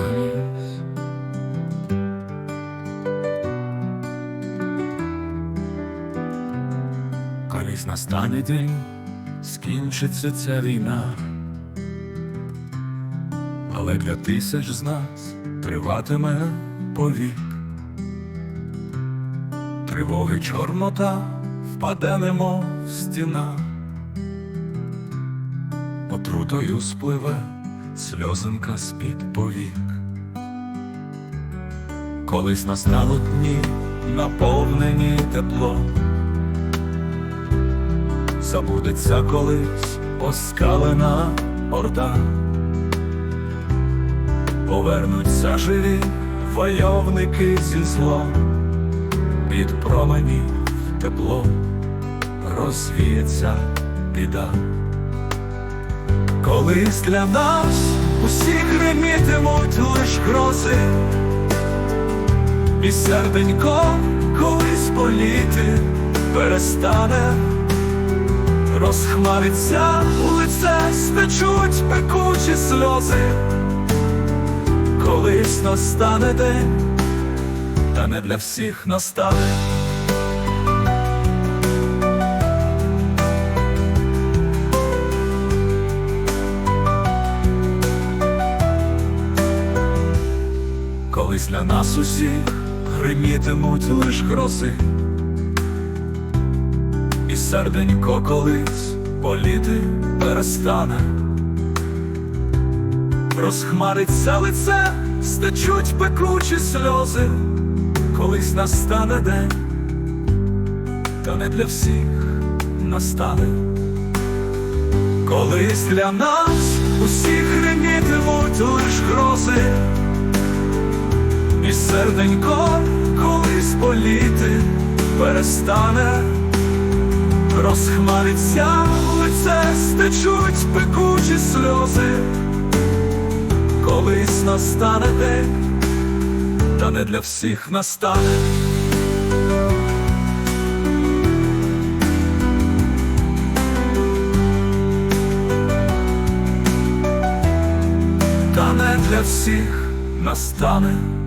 колись. Колись настане день, скінчиться ця війна, але для тисяч з нас триватиме повік. Тривоги чорнота впаде немов стіна, отрутою спливе сльозинка з-під повік. Колись настало дні, наповнені теплом, забудеться колись оскалена орда, повернуться живі войовники зі злом, під промені тепло розвіється біда. Колись для нас усі гримітимуть лиш грози, і серденько колись боліти перестане, розхмариться у лице, стечуть пекучі сльози, колись настане день, та не для всіх настане. Колись для нас усіх гримітимуть лиш грози, і серденько колись боліти перестане, розхмариться лице, стечуть пекучі сльози, колись настане день, та не для всіх настане. Колись для нас усіх гримітимуть лиш грози. Серденько колись боліти перестане, розхмариться лице, стечуть пекучі сльози, колись настане день, та не для всіх настане. Та не для всіх настане.